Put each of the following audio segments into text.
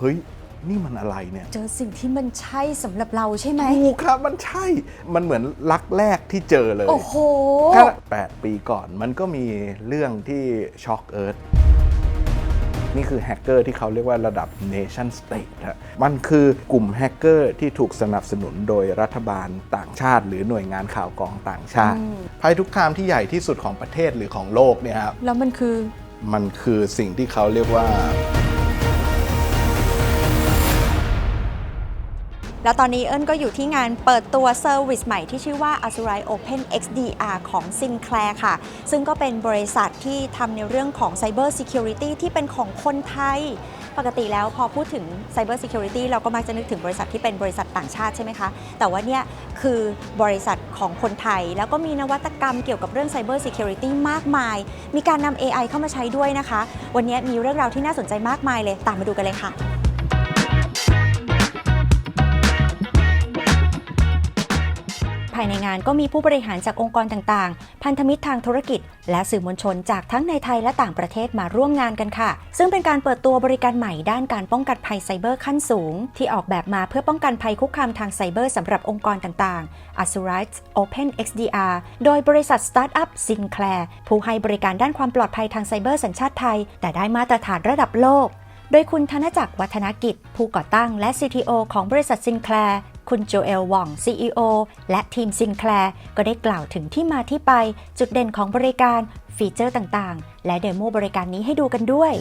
เฮ้ย นี่มันอะไรเนี่ยเจอสิ่งที่มันใช่สำหรับเราใช่ไหม ถูกครับมันใช่ มันเหมือนรักแรกที่เจอเลยโอ้โหแค่แปดปีก่อนมันก็มีเรื่องที่ช็อกเอิร์ธนี่คือแฮกเกอร์ที่เขาเรียกว่าระดับ nation state ฮะมันคือกลุ่มแฮกเกอร์ที่ถูกสนับสนุนโดยรัฐบาลต่างชาติ หรือหน่วยงานข่าวกรองต่างชาติ อืม ภัยทุกคามที่ใหญ่ที่สุดของประเทศหรือของโลกเนี่ยครับ แล้วมันคือ มันคือสิ่งที่เขาเรียกว่า แล้วตอนนี้เอิญก็อยู่ที่งานเปิดตัวเซอร์วิสใหม่ที่ชื่อว่า Azurai Open XDR ของ Sinclair ค่ะ ซึ่งก็เป็นบริษัทที่ทำในเรื่องของ Cyber Security ที่เป็นของคนไทย ปกติแล้วพอพูดถึง Cyber Security เราก็มักจะนึกถึงบริษัทที่เป็นบริษัทต่างชาติใช่ไหมคะ แต่ว่าเนี่ยคือบริษัทของคนไทย แล้วก็มีนวัตกรรมเกี่ยวกับเรื่อง Cyber Security มากมาย มีการนำ AI เข้ามาใช้ด้วยนะคะ วันนี้มีเรื่องราวที่น่าสนใจมากมายเลย ตามมาดูกันเลยค่ะ ภายในงานก็มีผู้บริหารจากองค์กรต่างๆ พันธมิตรทางธุรกิจ และสื่อมวลชนจากทั้งในไทยและต่างประเทศมาร่วมงานกันค่ะ ซึ่งเป็นการเปิดตัวบริการใหม่ด้านการป้องกันภัยไซเบอร์ขั้นสูง ที่ออกแบบมาเพื่อป้องกันภัยคุกคามทางไซเบอร์สำหรับองค์กรต่างๆ a z u r i t e Open XDR โดยบริษัทสตาร์ทอัพ Sinclair ผู้ให้บริการด้านความปลอดภัยทางไซเบอร์สัญชาติไทย แต่ได้มาตรฐานระดับโลก โดยคุณธนจักรวัฒนกิจ ผู้ก่อตั้งและ CTO ของบริษัทซินแคลร์คุณโจเอลว่อง CEO และทีมซินแคลร์ก็ได้กล่าวถึงที่มาที่ไป จุดเด่นของบริการ ฟีเจอร์ต่างๆ และเดโมบริการนี้ให้ดูกันด้วย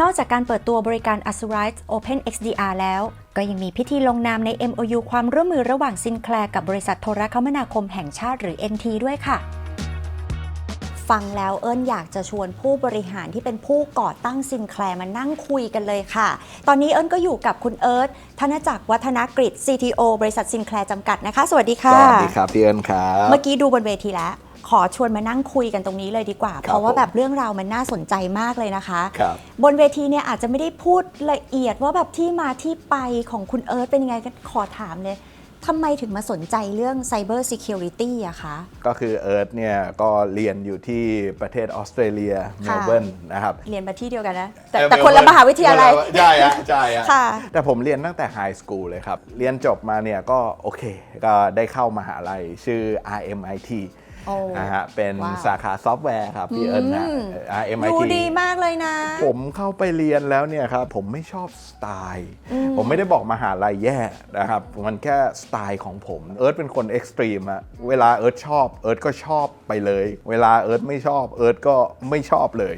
นอกจากการเปิดตัวบริการ a z u r i t e Open XDR แล้ว ก็ยังมีพิธีลงนามใน MOU ความร่วมมือระหว่างซินแคลร์กับบริษัทโทรคมนาคมแห่งชาติหรือ NT ด้วยค่ะ ฟังแล้วเอิญอยากจะชวนผู้บริหารที่เป็นผู้ก่อตั้งซินแคลร์มานั่งคุยกันเลยค่ะ ตอนนี้เอิญก็อยู่กับคุณเอิร์ธธนจักรวัฒนกฤษ CTO บริษัทซินแคลร์จำกัดนะคะ สวัสดีสค่ะวัสดีครับพี่เอิญครับ เมื่อกี้ดูบนเวทีแล้วขอชวนมานั่งคุยกันตรงนี้เลยดีกว่าครับเพราะว่าผมแบบเรื่องราวมันน่าสนใจมากเลยนะคะครับบนเวทีเนี่ยอาจจะไม่ได้พูดละเอียดว่าแบบที่มาที่ไปของคุณเอิร์ธเป็นยังไงก็ขอถามเลย ทำไมถึงมาสนใจเรื่อง Cyber Security อะคะ ก็คือเอิร์ธเนี่ยก็เรียนอยู่ที่ประเทศออสเตรเลียเมลเบิร์นนะครับ เรียนมาที่เดียวกันนะ แต่เอ่อแต่คนละมหาวิทยาลัยใช่ฮะใช่ฮะค่ะแต่ผมเรียนตั้งแต่ไฮสคูลเลยครับ เรียนจบมาเนี่ยก็โอเค ก็ได้เข้ามหาลัยชื่อ RMIT โอ้นะฮะเป็นว้าวสาขาซอฟต์แวร์ครับพี่เอิญนะอืม เอ่อ RMIT ดูดีมากเลยนะ ผมเข้าไปเรียนแล้วเนี่ยครับผมไม่ชอบสไตล์ ผมไม่ได้บอกมหาลัยแย่นะครับมันแค่สไตล์ของผมเอิร์ธเป็นคนเอ็กซ์ตรีมอะเวลาเอิร์ธชอบเอิร์ธก็ชอบไปเลย เวลาเอิร์ธไม่ชอบเอิร์ธก็ไม่ชอบเลย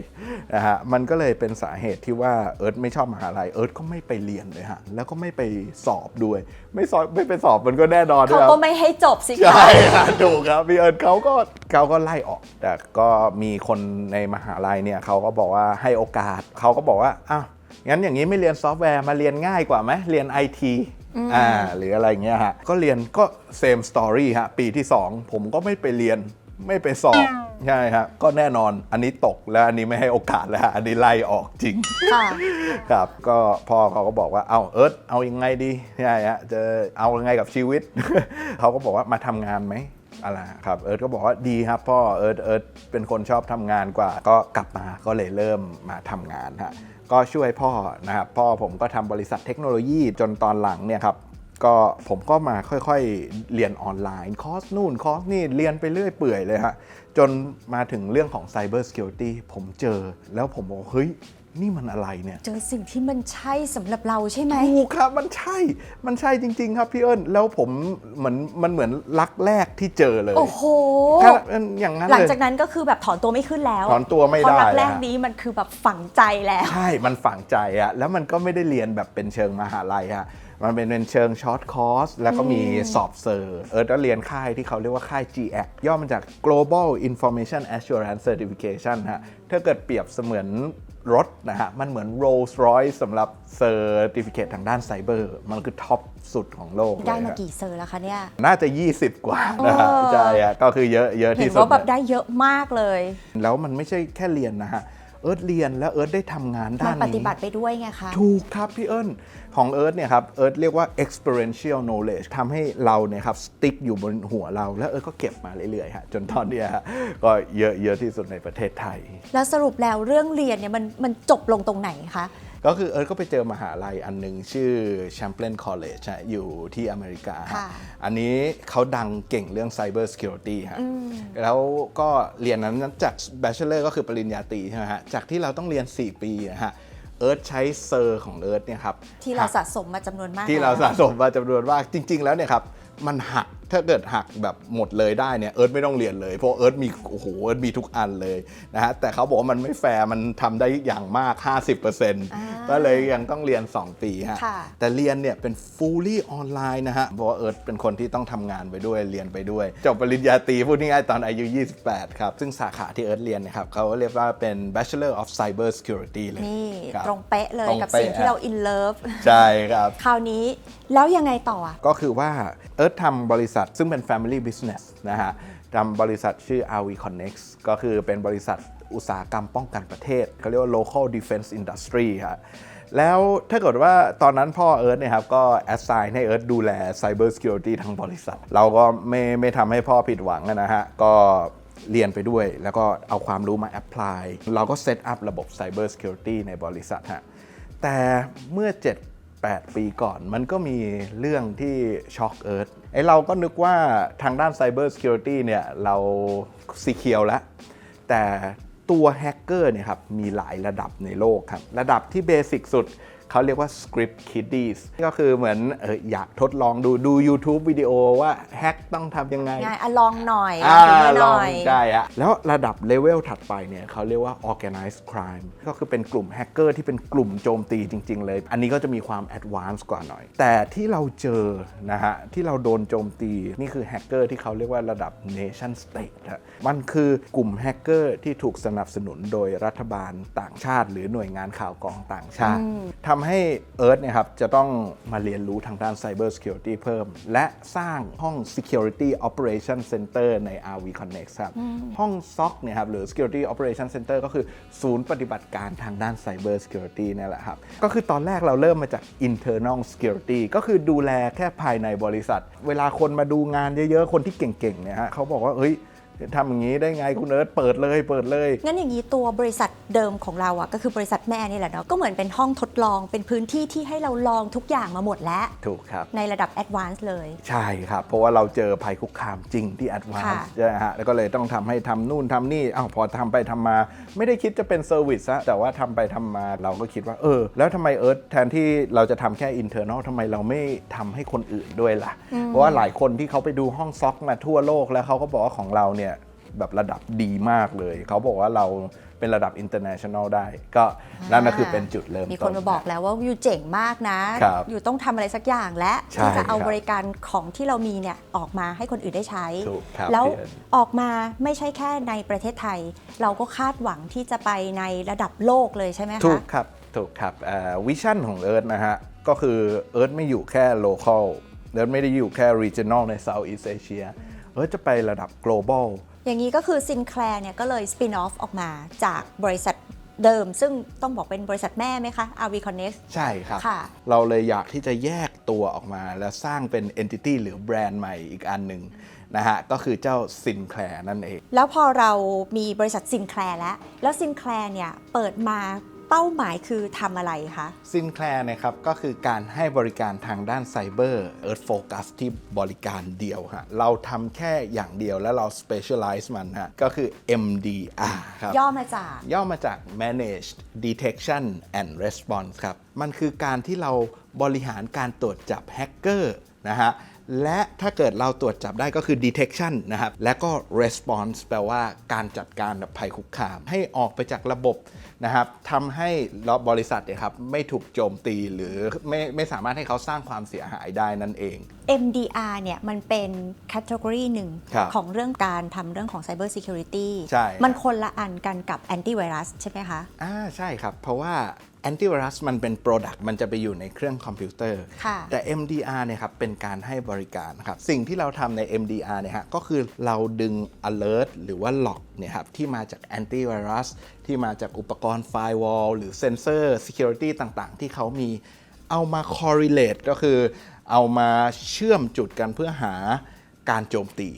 นะฮะมันก็เลยเป็นสาเหตุที่ว่าเอิร์ธไม่ชอบมหาลัยเอิร์ธก็ไม่ไปเรียนเลยฮะแล้วก็ไม่ไปสอบด้วย ไม่สอบไม่ไปสอบมันก็แน่นอนด้เขาวยครับ ก็ไม่ให้จบสิคะ ใช่ครับถูกครับพี่เอิญเขาก็เขาก็ไล่ออก แต่ก็มีคนในมหาลัยเนี่ยเขาก็บอกว่าให้โอกาสเขาก็บอกว่าอ้าวงั้นอย่างนี้ไม่เรียนซอฟต์แวร์มาเรียนง่ายกว่าไหมเรียนไอทีอ่าหรืออะไรเงี้ยฮะก็เรียนก็ same story ฮะปีที่ 2 ผมก็ไม่ไปเรียนไม่ไปสอบใช่ครับก็แน่นอนอันนี้ตกแล้วอันนี้ไม่ให้โอกาสแล้วฮะอันนี้ไล่ออกจริงค่ะครับ ก็พ่อเขาก็บอกว่าเอาเอิร์ธเอายังไงดีใช่ฮะจะเอายังไงกับชีวิต เขาก็บอกว่ามาทำงานไหม อะไรครับเอิร์ธก็บอกว่าดีครับพ่อเอิร์ธเอิร์ธเป็นคนชอบทำงานกว่า ก็กลับมาก็เลยเริ่มมาทำงานฮะก็ช่วยพ่อนะครับพ่อผมก็ทำบริษัทเทคโนโลยีจนตอนหลังเนี่ยครับก็ผมก็มาค่อยๆ เรียนออนไลน์ คอร์สนู่นคอร์สนี่เรียนไปเรื่อยเปื่อยเลยฮะจนมาถึงเรื่องของ Cyber Security ผมเจอ แล้วผมบอกเฮ้ย นี่มันอะไรเนี่ย เจอสิ่งที่มันใช่สำหรับเราใช่ไหมถูกครับ มันใช่ มันใช่จริง ๆ ครับพี่เอิญแล้วผมเหมือนมันเหมือนรักแรกที่เจอเลย โอ้โหแค่อย่างนั้นหลังเลยจากนั้นก็คือแบบถอนตัวไม่ขึ้นแล้ว ถอนตัวไม่เพราะได้รักแรกอะนี้มันคือแบบฝังใจแล้ว ใช่ มันฝังใจอะแล้วมันก็ไม่ได้เรียนแบบเป็นเชิงมหาลัยอะ มันเป็นเป็นเชิงช็อตคอร์สแล้วก็มีสอบเซอร์ เออแล้วเรียนค่ายที่เขาเรียกว่าค่าย GAC ย่อมาจาก Global Information Assurance Certification ฮะถ้าเกิดเปรียบเสมือนรถนะฮะ มันเหมือน Rolls Royce สำหรับเซอร์ติฟิเคททางด้านไซเบอร์ มันคือท็อปสุดของโลกเลยได้มาฮะกี่เซอร์แล้วคะเนี่ย น่าจะ 20 กว่านะฮะเออใช่ฮะก็คือเยอะเยอะเห็ที่นสุดว่าแบบได้เยอะมากเลย แล้วมันไม่ใช่แค่เรียนนะฮะ เอิร์ธเรียนแล้วเอิร์ธได้ทำงานมัด้านนปนี้ฏิบัติไปด้วยไงคะถูกครับพี่เอิญของเอิร์ธเนี่ยครับเอิร์ธเรียกว่า experiential knowledge ทำให้เราเนี่ยครับ stick อยู่บนหัวเรา แล้วเอิร์ธก็เก็บมาเรื่อยๆฮะจนตอนเนี้ยฮะก็เยอะเยอะที่สุดในประเทศไทย แล้วสรุปแล้วเรื่องเรียนเนี่ยมันมันจบลงตรงไหนคะ ก็คือเอิร์ธก็ไปเจอมหาลัยอันหนึ่งชื่อ Champlain College ฮะอยู่ที่อเมริกาฮะค่ะอันนี้เขาดังเก่งเรื่อง Cyber Security ฮะแล้วก็เรียนนั้นจาก Bachelor ก็คือปริญญาตรีใช่ไหมฮะจากที่เราต้องเรียน 4 ปีนะฮะเอิร์ธใช้เซอร์ของเอิร์ธเนี่ยครับที่เราหักสะสมมาจำนวนมาก ที่เราแล้วสะสมมาจำนวนมากจริง ๆ แล้วเนี่ยครับมันหัก ถ้าเกิดหักแบบหมดเลยได้เนี่ยเอิร์ธไม่ต้องเรียนเลย เพราะเอิร์ธมีโอ้โหเอิร์ธมีทุกอันเลยนะฮะแต่เขาบอกว่ามันไม่แฟร์มันทำได้อย่างมาก 50%ก็เลยยังต้องเรียน 2 ปีฮะค่ะแต่เรียนเนี่ยเป็น fully ออนไลน์นะฮะเพราะว่าเอิร์ธเป็นคนที่ต้องทำงานไปด้วยเรียนไปด้วยจบปริญญาตรีพูดง่ายๆตอนอายุ 28 ครับ ซึ่งสาขาที่เอิร์ธเรียนเนะครับเขาเรียกว่าเป็น Bachelor of Cyber Security เลยนี่คบตรงเป๊ะเลยตรงกับเป๊ะสิ่งที่เราอินเลิฟใช่ครับ คราวนี้แล้วยังไงต่ออะก็คือว่าเอิร์ธทำบริษัทซึ่งเป็น Family Business นะฮะทำบริษัทชื่อ RV Connect ก็คือเป็นบริษัทอุตสาหกรรมป้องกันประเทศเขาเรียกว่า local defense industry ครับแล้วถ้าเกิดว่าตอนนั้นพ่อเอิร์ธเนี่ยครับ ก็ assign ให้เอิร์ธดูแล cyber security ทั้งบริษัท เราก็ไม่ไม่ทำให้พ่อผิดหวังนะฮะ ก็เรียนไปด้วยแล้วก็เอาความรู้มา apply เราก็ set up ระบบ cyber security ในบริษัทฮะแต่เมื่อ 7 8 ปีก่อน มันก็มีเรื่องที่ช็อกเอิร์ธไอเราก็นึกว่าทางด้านไซเบอร์ซิเคียวริตี้เนี่ย เราซีเคียวแล้ว แต่ตัวแฮกเกอร์เนี่ยครับ มีหลายระดับในโลกครับ ระดับที่เบสิกสุด เขาเรียกว่า script kiddies ก็คือเหมือนเอออยากทดลองดูดู YouTube วิดีโอว่าแฮกต้องทำยังไงง่ายอะลองหน่อยอ่าถึงมือลหองน่อยใช่อะแล้วระดับเลเวลถัดไปเนี่ยเขาเรียกว่า organized crime ก็คือเป็นกลุ่มแฮกเกอร์ที่เป็นกลุ่มโจมตีจริง ๆ เลย อันนี้ก็จะมีความ advanced กว่าหน่อย แต่ที่เราเจอนะฮะ ที่เราโดนโจมตีนี่คือแฮกเกอร์ที่เขาเรียกว่าระดับ nation state ฮะมันคือกลุ่มแฮกเกอร์ที่ถูกสนับสนุนโดยรัฐบาลต่างชาติ หรือหน่วยงานข่าวกรองต่างชาติทำให้เอิร์ธเนี่ยครับจะต้องมาเรียนรู้ทางด้าน Cyber Security เพิ่ม และสร้างห้อง Security Operation Center ใน RV Connect ครับห้อง SOC เนี่ยครับหรือ Security Operation Center ก็คือศูนย์ปฏิบัติการทางด้าน Cyber Security นี่แหละครับ ก็คือตอนแรกเราเริ่มมาจาก Internal Security ก็คือดูแลแค่ภายในบริษัท เวลาคนมาดูงานเยอะๆ คนที่เก่งๆเนี่ยฮะเขาบอกว่าเฮ้ย ทำอย่างนี้ได้ไงคุณเอิร์ธเปิดเลยเปิดเลย งั้นอย่างนี้ตัวบริษัทเดิมของเราอะก็คือบริษัทแม่นี่แหละเนาะก็เหมือนเป็นห้องทดลองเป็นพื้นที่ที่ให้เราลองทุกอย่างมาหมดแล้ว ถูกครับ ในระดับแอดวานซ์เลย ใช่ครับ เพราะว่าเราเจอภัยคุกคามจริงที่แอดวานค่ะซ์ใช่ไหมฮะแล้วก็เลยต้องทำให้ทำนู่นทำนี่อ้าวพอทำไปทำมา ไม่ได้คิดจะเป็นเซอร์วิสอะแต่ว่าทำไปทำมาเราก็คิดว่าเออ แล้วทำไมเอิร์ธแทนที่เราจะทำแค่ internal ทำไมเราไม่ทำให้คนอื่นด้วยล่ะ เพราะว่าหลายคนที่เขาไปดูห้องซ็อกมาทั่วโลกแล้วเขาก็บอกว่าของเราเนี่ย แบบระดับดีมากเลย เขาบอกว่าเราเป็นระดับ international ได้ ก็นั่นก็คือเป็นจุดเริ่มต้น มีคนมาบอกแล้วว่าอยู่เจ๋งมากนะ ครับอยู่ต้องทำอะไรสักอย่างและใช่ที่จะเอาครับบริการของที่เรามีเนี่ยออกมาให้คนอื่นได้ใช้ ถูกครับแล้วพี่เอิญ ออกมาไม่ใช่แค่ในประเทศไทย เราก็คาดหวังที่จะไปในระดับโลกเลยใช่ไหมถูคะกครับ ถูกครับวิชั่นของเอิร์ธนะฮะ ก็คือเอิร์ธไม่อยู่แค่ local เอิร์ธไม่ได้อยู่แค่ regional ใน Southeast Asia เอิร์ธจะไประดับ global อย่างนี้ก็คือซินแคลร์เนี่ยก็เลยสปินออฟออกมาจากบริษัทเดิม ซึ่งต้องบอกเป็นบริษัทแม่ไหมคะ RV Connect ใช่ครับ ค่ะ เราเลยอยากที่จะแยกตัวออกมา แล้วสร้างเป็น entity หรือแบรนด์ใหม่อีกอันหนึ่งนะฮะ ก็คือเจ้า Sinclair นั่นเอง แล้วพอเรามีบริษัทซินแคลร์แล้ว แล้วซินแคลร์เนี่ยเปิดมา เป้าหมายคือทำอะไรคะซินแคลร์นะครับก็คือการให้บริการทางด้านไซเบอร์เอิร์ธโฟกัสที่บริการเดียวฮะเราทำแค่อย่างเดียวแล้วเรา specialize มันฮะก็คือ MDR ครับย่อมาจากย่อมาจาก Managed Detection and Response ครับ มันคือการที่เราบริหารการตรวจจับแฮกเกอร์นะฮะ และถ้าเกิดเราตรวจจับได้ก็คือ detection นะครับ และก็ response แปลว่าการจัดการกับภัยคุกคาม ให้ออกไปจากระบบนะครับทำให้บริษัทเนี่ยครับไม่ถูกโจมตีหรือไม่ไม่สามารถให้เขาสร้างความเสียหายได้นั่นเอง MDR เนี่ยมันเป็นแคตตากรีหนึ่งครับของเรื่องการทำเรื่องของ Cyber Security ใช่ มันคนละอันกันกับแอนตี้ไวรัสใช่ไหมคะ อ่าใช่ครับ เพราะว่า แอนตี้ไวรัสมันเป็น Product มันจะไปอยู่ในเครื่องคอมพิวเตอร์ค่ะแต่ MDR เนี่ยครับเป็นการให้บริการนะครับสิ่งที่เราทำใน MDR เนี่ยฮะก็คือเราดึง alert หรือว่า log เนี่ยครับที่มาจากแอนตี้ไวรัสที่มาจากอุปกรณ์ firewall หรือเซนเซอร์ security ต่างๆ ที่เขามีเอามา correlate ก็คือเอามาเชื่อมจุดกันเพื่อหาการโจมตี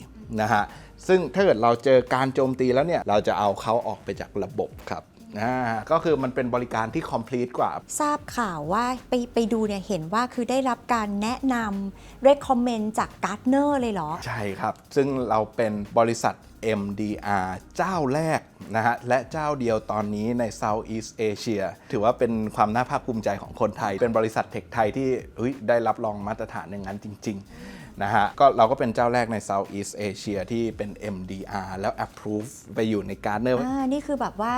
นะฮะซึ่งถ้าเกิดเราเจอการโจมตีแล้วเนี่ยเราจะเอาเขาออกไปจากระบบครับ อ่าก็คือมันเป็นบริการที่ complete กว่า ทราบข่าวว่าไปไปดูเนี่ยเห็นว่าคือได้รับการแนะนำ recommend จากการ์ดเนอร์เลยเหรอ ใช่ครับ ซึ่งเราเป็นบริษัท MDR เจ้าแรกนะฮะ และเจ้าเดียวตอนนี้ใน Southeast Asia ถือว่าเป็นความน่าภาคภูมิใจของคนไทย เป็นบริษัทเทคไทยที่เฮ้ยได้รับรองมาตรฐานอย่างนั้นจริง ๆนะฮะก็เราก็เป็นเจ้าแรกใน Southeast Asia ที่เป็น MDR แล้ว approve ไปอยู่ในการเนอร์อ่านี่คือแบบว่า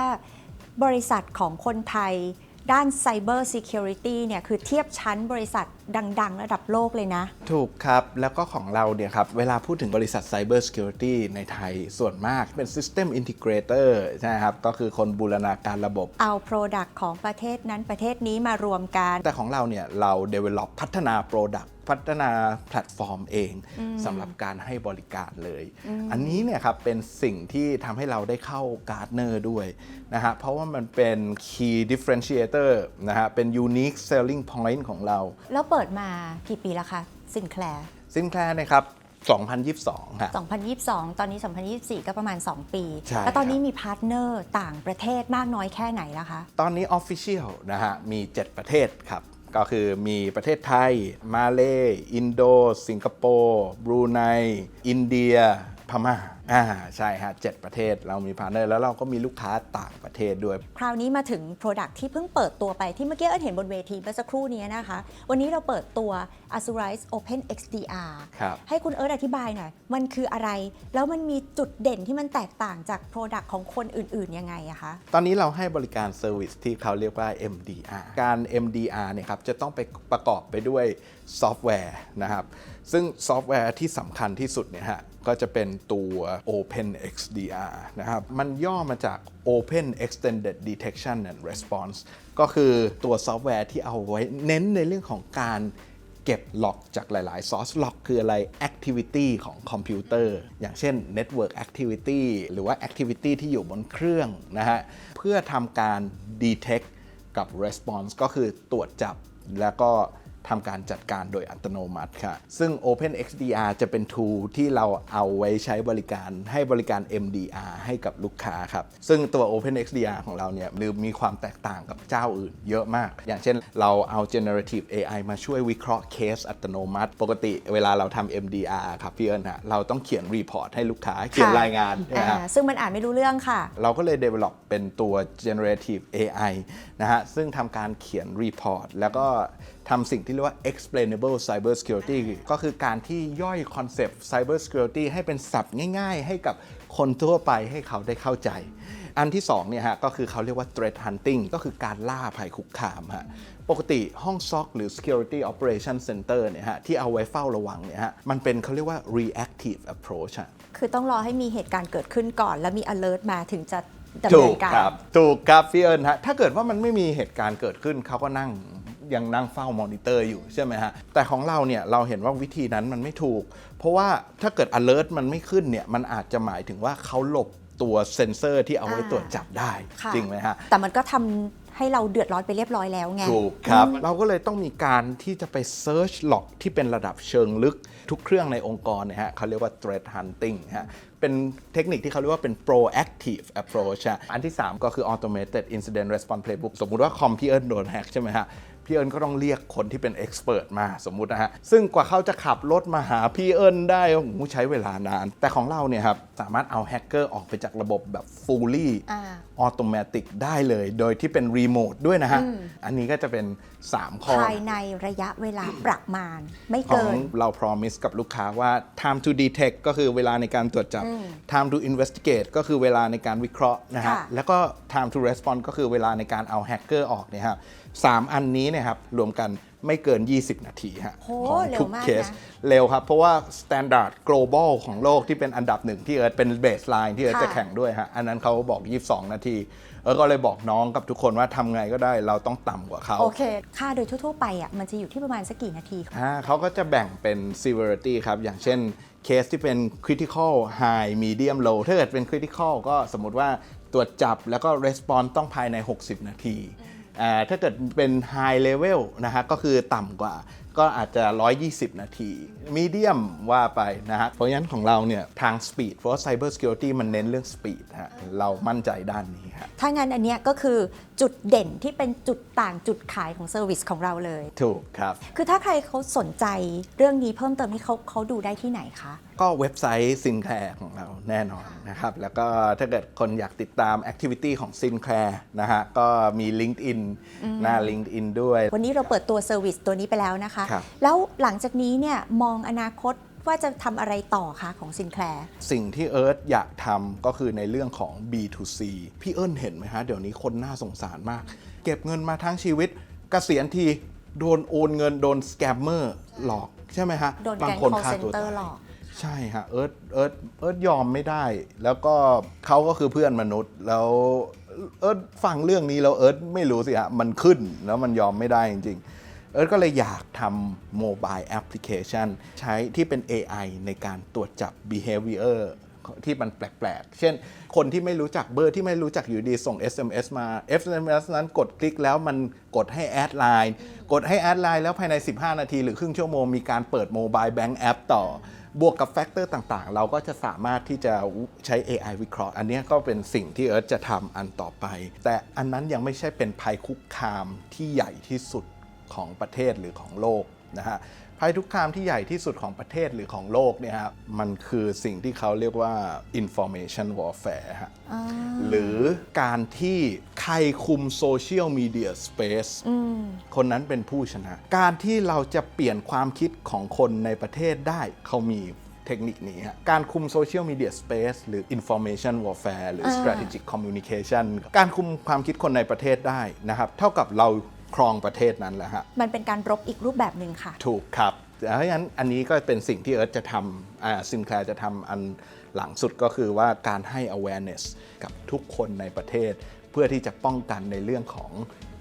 บริษัทของคนไทยด้าน Cyber Security เนี่ยคือเทียบชั้นบริษัท ดัง ๆ ระดับโลกเลยนะ ถูกครับ แล้วก็ของเราเนี่ยครับ เวลาพูดถึงบริษัท Cyber Security ในไทยส่วนมากเป็น System Integrator ใช่ไหมครับ ก็คือคนบูรณาการระบบ เอา Product ของประเทศนั้นประเทศนี้มารวมกัน แต่ของเราเนี่ยเรา develop พัฒนา Product พัฒนาแพลตฟอร์มเองสำหรับการให้บริการเลย อันนี้เนี่ยครับเป็นสิ่งที่ทำให้เราได้เข้า Gartner ด้วยนะฮะเพราะว่ามันเป็น Key Differentiator นะฮะเป็น Unique Selling Point ของเรา แล้วเปิดมากี่ปีแล้วคะสินแคลร์สินแคลร์นะครับ 2022ฮะ2022 ตอนนี้ 2024 ก็ประมาณ 2 ปี ใช่แล้วตอนนี้ครับ มีพาร์ทเนอร์ต่างประเทศมากน้อยแค่ไหนแล้วคะ ตอนนี้ Official นะฮะ มี 7 ประเทศครับ ก็คือมีประเทศไทย มาเลอินโด สิงคโปร์บรูไน อินเดีย พม่าอ่าใช่ฮะ7ประเทศเรามีพาร์ทเนอร์แล้วเราก็มีลูกค้าต่างประเทศด้วย คราวนี้มาถึง Product ที่เพิ่งเปิดตัวไปที่เมื่อกี้เอิญเห็นบนเวทีเมื่อสักครู่นี้นะคะ วันนี้เราเปิดตัว Azurize Open XDR ครับให้คุณเอิร์ธอธิบายหน่อย มันคืออะไร แล้วมันมีจุดเด่นที่มันแตกต่างจาก Product ของคนอื่น ๆ ยังไงอะคะ ตอนนี้เราให้บริการเซอร์วิสที่เขาเรียกว่า MDR การ MDR เนี่ยครับจะต้องไปประกอบไปด้วยซอฟต์แวร์นะครับซึ่งซอฟต์แวร์ที่สำคัญที่สุดเนี่ยฮะ ก็จะเป็นตัว Open XDR นะครับ มันย่อมาจาก Open Extended Detection and Response ก็คือตัวซอฟต์แวร์ที่เอาไว้เน้นในเรื่องของการเก็บล็อกจากหลายๆ source ล็อกคืออะไร activity ของคอมพิวเตอร์ อย่างเช่น network activity หรือว่า activity ที่อยู่บนเครื่องนะฮะ เพื่อทำการ detect กับ response ก็คือตรวจจับแล้วก็ ทำการจัดการโดยอัตโนมัติค่ะ ซึ่ง Open XDR จะเป็น tool ที่เราเอาไว้ใช้บริการให้บริการ MDR ให้กับลูกค้าครับ ซึ่งตัว Open XDR ของเราเนี่ยมีความแตกต่างกับเจ้าอื่นเยอะมาก อย่างเช่นเราเอา generative AI มาช่วยวิเคราะห์เคสอัตโนมัติ ปกติเวลาเราทำ MDR ครับพี่เอิญฮะเราต้องเขียนรีพอร์ตให้ลูกค้าเขียนรายงานใช่ไหมอ่าฮะซึ่งมันอ่านไม่รู้เรื่องค่ะ เราก็เลย develop เป็นตัว generative AI นะฮะซึ่งทำการเขียน report แล้วก็ทำสิ่งที่เรียกว่า explainable cyber security ก็คือการที่ย่อยคอนเซปต์ cyber security ให้เป็นศัพท์ง่ายๆ ให้กับคนทั่วไปให้เขาได้เข้าใจ อันที่สองเนี่ยฮะก็คือเขาเรียกว่า threat hunting ก็คือการล่าภัยคุกคามฮะปกติห้องซอกหรือ security operation center เนี่ยฮะที่เอาไว้เฝ้าระวังเนี่ยฮะมันเป็นเขาเรียกว่า reactive approach อะคือต้องรอให้มีเหตุการณ์เกิดขึ้นก่อน แล้วมี alert มาถึงจะดำถูเนินกการครับถูกครับพี่เอิญฮะถ้าเกิดว่ามันไม่มีเหตุการณ์เกิดขึ้นเขาก็นั่ง ยังนั่งเฝ้ามอนิเตอร์อยู่ใช่ไหมฮะ แต่ของเราเนี่ยเราเห็นว่าวิธีนั้นมันไม่ถูก เพราะว่าถ้าเกิด alert มันไม่ขึ้นเนี่ยมันอาจจะหมายถึงว่าเขาหลบตัวเซ็นเซอร์ที่เอาไว้อ่าตรวจจับได้ค่ะจริงไหมฮะ แต่มันก็ทำให้เราเดือดร้อนไปเรียบร้อยแล้วไง ถูกครับ เราก็เลยต้องมีการที่จะไป search log ที่เป็นระดับเชิงลึกทุกเครื่องในองค์กรเนี่ยฮะเขาเรียกว่า threat hunting ฮะเป็นเทคนิคที่เขาเรียกว่าเป็น proactive approach อะอันที่ 3 ก็คือ automated incident response playbook สมมุติว่าคอมพี่เอิญโดนแฮกใช่ไหมฮะ พี่เอิญก็ต้องเรียกคนที่เป็นเอ็กซ์เพรสมาสมมุตินะฮะ ซึ่งกว่าเขาจะขับรถมาหาพี่เอิญได้โอ้โหใช้เวลานาน แต่ของเราเนี่ยครับ สามารถเอาแฮกเกอร์ออกไปจากระบบแบบ fully อ่าออโตเมติกได้เลย โดยที่เป็นรีโมทด้วยนะฮะ อันนี้ก็จะเป็น 3 ข้อ ภายในระยะเวลาประมาณ ไม่ขอเกิงนเรา promise กับลูกค้าว่า time to detect ก็คือเวลาในการตรวจจับ time to investigate ก็คือเวลาในการวิเคราะห์นะฮะค่ะแล้วก็ time to respond ก็คือเวลาในการเอาแฮกเกอร์ออกเนี่ยครับ สามอันนี้เนะครับรวมกันไม่เกิน 20 นาทีฮะโหของเร็ทุวกมากเคสนะเร็วครับ เพราะว่า standard global ของโลกที่เป็นอันดับหนึ่งที่เอิร์ธเป็น baseline ที่เอิร์ธค่ะจะแข่งด้วยฮะ อันนั้นเขาบอก 22 นาที เอิร์ธก็เลยบอกน้องกับทุกคนว่าทำไงก็ได้เราต้องต่ำกว่าเขา โอเค ค่าโดยทั่ว ๆ ไปอะมันจะอยู่ที่ประมาณสักกี่นาทีคะอ่าเขาก็จะแบ่งเป็น severity ครับ อย่างเช่นเคสที่เป็น critical high medium low ถ้าเกิดเป็น critical ก็สมมติว่าตรวจจับแล้วก็ response ต้องภายใน 60 นาทีอ่า ถ้าเกิดเป็น high level นะฮะก็คือต่ำกว่าก็อาจจะ 120 นาทีมีเดียมว่าไปนะฮะ เพราะฉะนั้นของเราเนี่ยทาง Speed เพราะว่า Cyber Security มันเน้นเรื่อง Speed ฮะ เรามั่นใจด้านนี้ฮะถ้างั้นอันเนี้ยก็คือจุดเด่นที่เป็นจุดต่างจุดขายของเซอร์วิสของเราเลย ถูกครับ คือถ้าใครเขาสนใจเรื่องนี้เพิ่มเติมนี่เขาเขาดูได้ที่ไหนคะ ก็เว็บไซต์ซินแคลของเราแน่นอนนะครับ แล้วก็ถ้าเกิดคนอยากติดตามแอคทิวิตี้ของซินแคลนะฮะก็มี LinkedIn หน้า LinkedIn ด้วย วันนี้เราเปิดตัวเซอร์วิสตัวนี้ไปแล้วนะคะ ครับ แล้วหลังจากนี้เนี่ยมองอนาคตว่าจะทำอะไรต่อคะของซินแคลร์ สิ่งที่เอิร์ธอยากทำก็คือในเรื่องของ B2C พี่เอิร์ธเห็นไหมฮะ เดี๋ยวนี้คนน่าสงสารมาก เก็บเงินมาทั้งชีวิตเกษียณที โดนโอนเงินโดนสแกมเมอร์หลอกใช่ไหมฮะโดนบาแก๊งงคน call ฆ่าตัว center ตายหลอก ใช่ฮะเอิร์ธเอิร์ธเอิร์ธยอมไม่ได้ แล้วก็เขาก็คือเพื่อนมนุษย์ แล้วเอิร์ธฟังเรื่องนี้แล้วเอิร์ธไม่รู้สิฮะมันขึ้นแล้วมันยอมไม่ได้จริง ๆ เอิร์ธก็เลยอยากทำโมบายแอปพลิเคชันใช้ที่เป็น AI ในการตรวจจับ behavior ที่มันแปลกๆ เช่น คนที่ไม่รู้จักเบอร์ที่ไม่รู้จักอยู่ดีส่ง SMS มา SMS นั้นกดคลิกแล้วมันกดให้แอดไลน์กดให้แอดไลน์แล้วภายใน 15 นาที หรือครึ่งชั่วโมงมีการเปิดโมบายแบงก์แอปต่อ บวกกับแฟกเตอร์ต่างๆ เราก็จะสามารถที่จะใช้ AI วิเคราะห์ อันนี้ก็เป็นสิ่งที่เอิร์ธจะทำอันต่อไป แต่อันนั้นยังไม่ใช่เป็นภัยคุกคามที่ใหญ่ที่สุดของประเทศหรือของโลกนะฮะ ภัยคุกคามที่ใหญ่ที่สุดของประเทศหรือของโลกเนี่ยครับมันคือสิ่งที่เขาเรียกว่า information warfare ฮะหรือการที่ใครคุมโซเชียลมีเดียสเปซคนนั้นเป็นผู้ชนะ การที่เราจะเปลี่ยนความคิดของคนในประเทศได้เขามีเทคนิคนี้ฮะการคุมโซเชียลมีเดียสเปซหรือ information warfare หรือ strategic communication การคุมความคิดคนในประเทศได้นะครับ เท่ากับเรา ครองประเทศนั้นแหละฮะ มันเป็นการรบอีกรูปแบบหนึ่งค่ะ ถูกครับเพราะฉะนั้นอันนี้ก็เป็นสิ่งที่เอิร์ธจะทำอ่าซินแคลจะทำอันหลังสุดก็คือว่าการให้ awareness กับทุกคนในประเทศ เพื่อที่จะป้องกันในเรื่องของ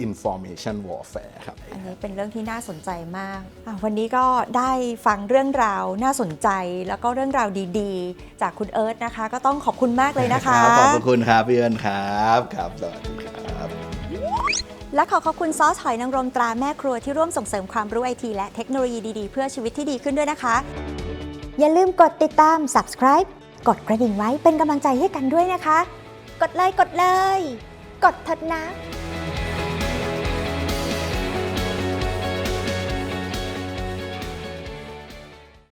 information warfare ครับ อันนี้เป็นเรื่องที่น่าสนใจมากอะวันนี้ก็ได้ฟังเรื่องราวน่าสนใจแล้วก็เรื่องราวดีๆ จากคุณเอิร์ธนะคะ ก็ต้องขอบคุณมากเลยนะคะรับขอบพระคุณครับพี่เอิญครับ ครับ สวัสดีครับ และขอขอบคุณซอสหอยนางรมตราแม่ครัวที่ร่วมส่งเสริมความรู้ไอทีและเทคโนโลยีดีๆ เพื่อชีวิตที่ดีขึ้นด้วยนะคะ อย่าลืมกดติดตาม subscribe กดกระดิ่งไว้เป็นกำลังใจให้กันด้วยนะคะ กดเลยกดเลย กดเถิดนะ